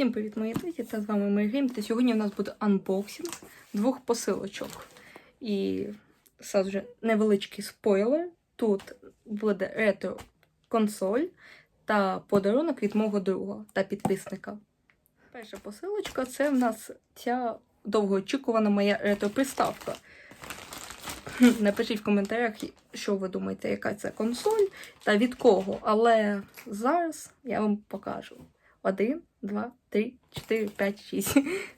Всім привіт, мої друзі! Та з вами Мейгейм. Та сьогодні у нас буде анбоксинг двох посилочок. І сразу же невеличкий спойлер. Тут буде ретро консоль та подарунок від мого друга та підписника. Перша посилочка це в нас ця довгоочікувана моя ретро-приставка. Напишіть в коментарях, що ви думаєте, яка це консоль та від кого. Але зараз я вам покажу. Один, два, три, чотири, п'ять, шість.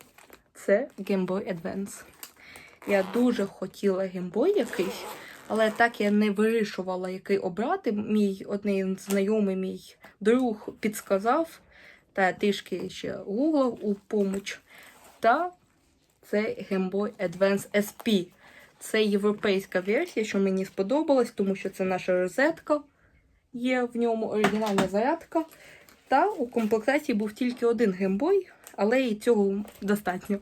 Це Game Boy Advance. Я дуже хотіла Game якийсь, але так я не вирішувала, який обрати. Мій один знайомий мій друг підсказав, та трішки ще гуглив у поміч. Та це Game Boy Advance SP. Це європейська версія, що мені сподобалась, тому що це наша розетка. Є в ньому оригінальна зарядка. Та у комплектації був тільки один геймбой, але і цього достатньо.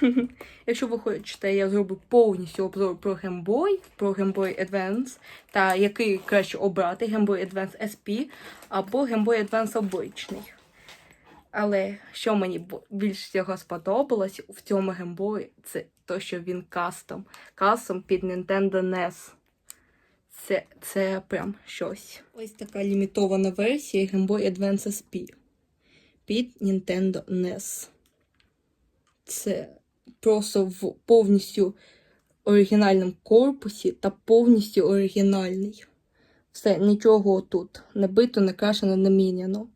Якщо ви хочете, я зроблю повністю обзор про геймбой, про Boy Advance, та який краще обрати Boy Advance SP або Boy Advance обичний. Але що мені бо- більш всього сподобалось в цьому геймбої, це те, що він кастом. Кастом під Nintendo NES. Це, це прям щось. Ось така лімітована версія Game Boy Advance SP під Nintendo NES. Це просто в повністю оригінальному корпусі та повністю оригінальний. Все, нічого тут не бито, не крашено, не міняно.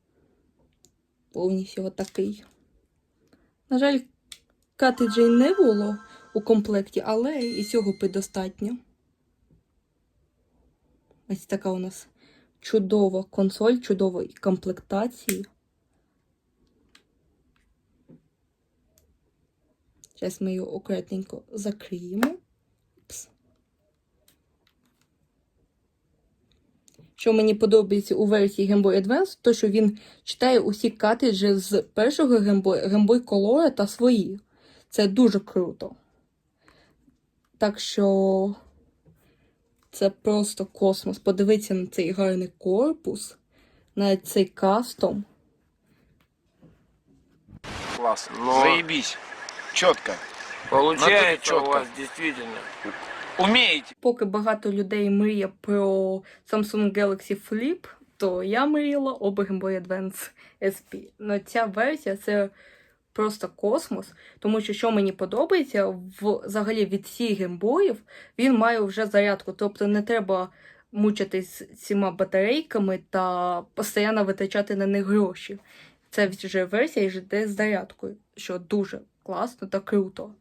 Повністю отакий. На жаль, картриджей не було у комплекті, але і цього предостатньо. Ось така у нас чудова консоль, чудової комплектації. Зараз ми його акуратненько закриємо. Пс. Що мені подобається у версії Game Boy Advance, то що він читає усі картриджі з першого Game Boy, Game Boy Color та свої. Це дуже круто. Так що це просто космос. Подивіться на цей гарний корпус, на цей кастом. Класс. Но- Заебись. Четко. Получается Натуре у вас действительно. Умеете. Поки багато людей мріє про Samsung Galaxy Flip, то я мріяла об Game Boy Advance SP. Но ця версія це просто космос, тому що що мені подобається, взагалі від всіх геймбоїв він має вже зарядку, тобто не треба мучитись з цими батарейками та постійно витрачати на них гроші. Це вже версія йде з зарядкою, що дуже класно та круто.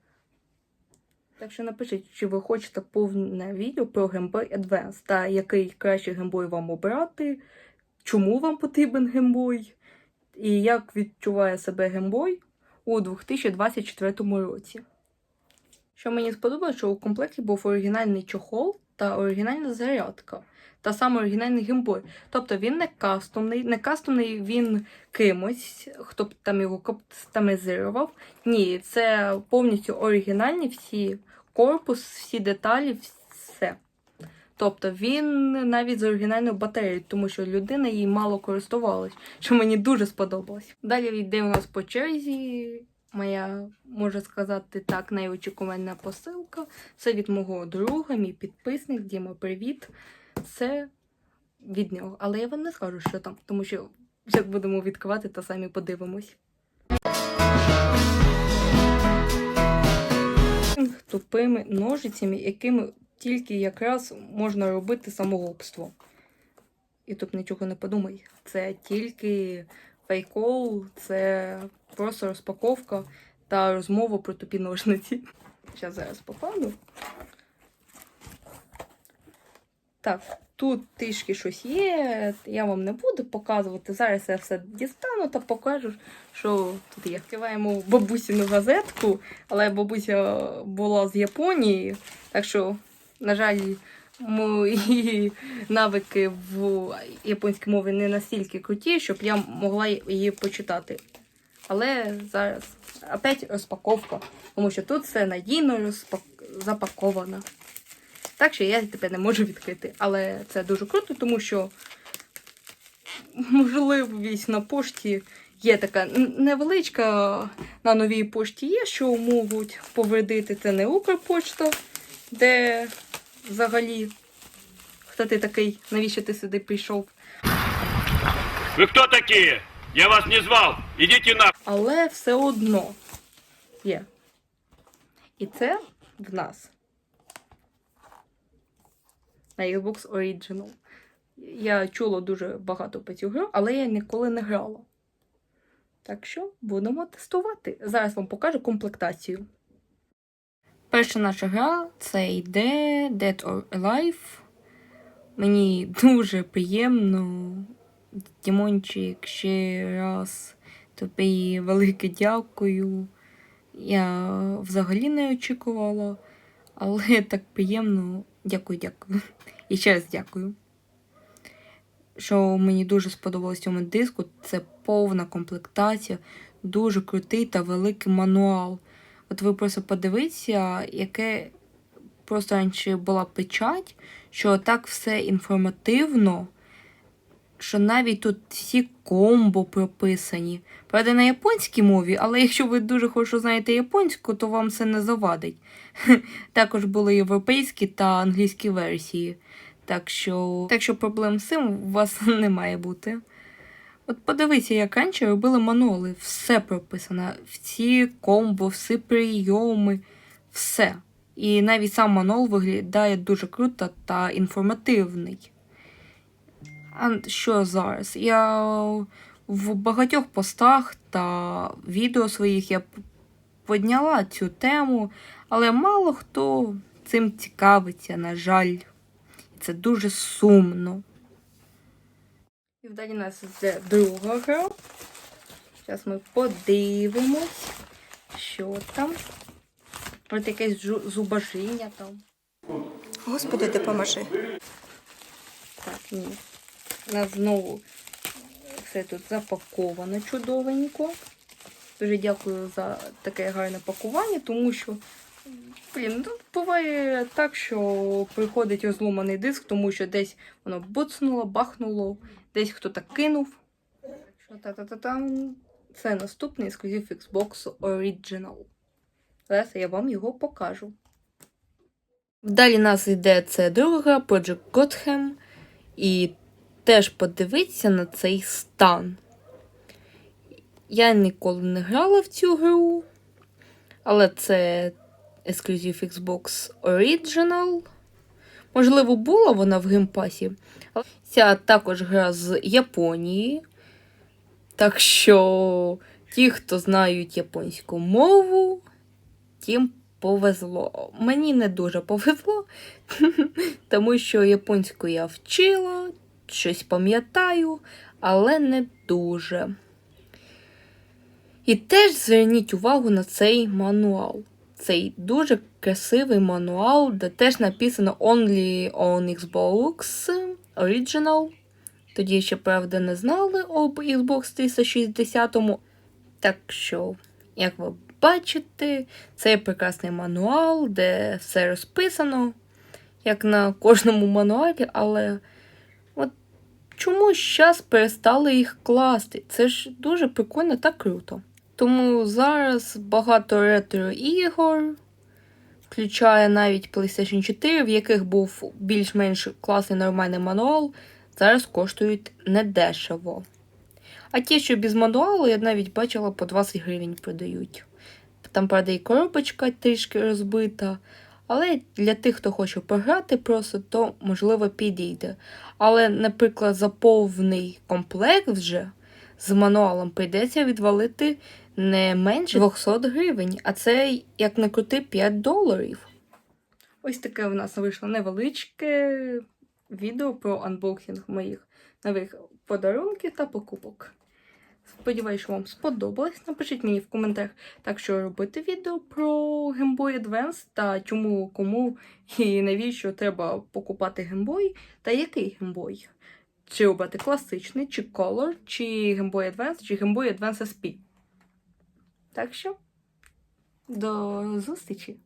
Так що напишіть, чи ви хочете повне відео про Game Boy Advance та який кращий геймбой вам обрати, чому вам потрібен геймбой, і як відчуває себе геймбой у 2024 році. Що мені сподобалося, що у комплекті був оригінальний чохол та оригінальна зарядка. Та саме оригінальний геймбой. Тобто він не кастомний, не кастомний він кимось, хто б там його кастомізував. Ні, це повністю оригінальні всі корпус, всі деталі, все. Тобто він навіть з оригінальною батареєю, тому що людина їй мало користувалась, що мені дуже сподобалось. Далі йде у нас по черзі. Моя, можна сказати так, найочікувана посилка. Це від мого друга, мій підписник, Діма, привіт. Це від нього. Але я вам не скажу, що там, тому що як будемо відкривати, то самі подивимось. Тупими ножицями, якими тільки якраз можна робити самогубство. І тут нічого не подумай. Це тільки фейкол, це просто розпаковка та розмова про тупі ножниці. Зараз зараз покладу. Так, тут трішки щось є. Я вам не буду показувати. Зараз я все дістану та покажу, що тут є. Відкриваємо бабусіну газетку, але бабуся була з Японії, так що, на жаль, мої навики в японській мові не настільки круті, щоб я могла її почитати. Але зараз опять розпаковка, тому що тут все надійно запаковано. Так що я тепер не можу відкрити. Але це дуже круто, тому що можливість на пошті є така невеличка на новій пошті є, що можуть повредити. Це не Укрпочта, де взагалі хто ти такий, навіщо ти сюди прийшов. Вы кто такие? Я вас не звал. Идите на... Але все одно є. І це в нас. На Xbox Original. Я чула дуже багато про цю гру, але я ніколи не грала. Так що будемо тестувати. Зараз вам покажу комплектацію. Перша наша гра це йде Dead or Alive. Мені дуже приємно. Дімончик, ще раз тобі велике дякую. Я взагалі не очікувала, але так приємно. Дякую, дякую. І ще раз дякую. Що мені дуже сподобалось цьому диску, це повна комплектація, дуже крутий та великий мануал. От ви просто подивіться, яке просто раніше була печать, що так все інформативно, що навіть тут всі комбо прописані. Правда, на японській мові, але якщо ви дуже хорошо знаєте японську, то вам це не завадить. Також були європейські та англійські версії. Так що, так що проблем з цим у вас не має бути. От подивіться, як раніше робили мануали. Все прописано. Всі комбо, всі прийоми, все. І навіть сам мануал виглядає дуже круто та інформативний. А що зараз? Я в багатьох постах та відео своїх я п- підняла цю тему, але мало хто цим цікавиться, на жаль. Це дуже сумно. І вдалі у нас йде друга гра. Зараз ми подивимось, що там. От якесь зубожіння там. Господи, допоможи. Так, ні. У нас знову все тут запаковано чудовенько. Дуже дякую за таке гарне пакування, тому що, блін, ну, буває так, що приходить розломаний диск, тому що десь воно буцнуло, бахнуло, десь кинув. Так що та-та-та-там. Це наступний ексклюзив Xbox Original. Зараз я вам його покажу. Далі нас йде це друга Project Gotham. І теж подивіться на цей стан. Я ніколи не грала в цю гру, але це ексклюзив Xbox Original. Можливо, була вона в геймпасі. Ця також гра з Японії. Так що ті, хто знають японську мову, тим повезло. Мені не дуже повезло, тому що японську я вчила, щось пам'ятаю, але не дуже. І теж зверніть увагу на цей мануал. Цей дуже красивий мануал, де теж написано Only on Xbox Original. Тоді ще, правда, не знали об Xbox 360. Так що, як ви бачите, це прекрасний мануал, де все розписано, як на кожному мануалі, але от чомусь зараз перестали їх класти. Це ж дуже прикольно та круто. Тому зараз багато ретро ігор, включає навіть PlayStation 4, в яких був більш-менш класний нормальний мануал, зараз коштують недешево. А ті, що без мануалу, я навіть бачила по 20 гривень продають. Там, правда, і коробочка трішки розбита. Але для тих, хто хоче пограти просто, то можливо підійде. Але, наприклад, за повний комплект вже з мануалом прийдеться відвалити не менше 200 гривень, а це як не крути 5 доларів. Ось таке в нас вийшло невеличке відео про анбоксинг моїх нових подарунків та покупок. Сподіваюсь, що вам сподобалось. Напишіть мені в коментарях, так що робити відео про Game Boy Advance та чому, кому і навіщо треба покупати Game Boy та який Game Boy. Чи робити класичний, чи Color, чи Game Boy Advance, чи Game Boy Advance SP. Так що, до зустрічі!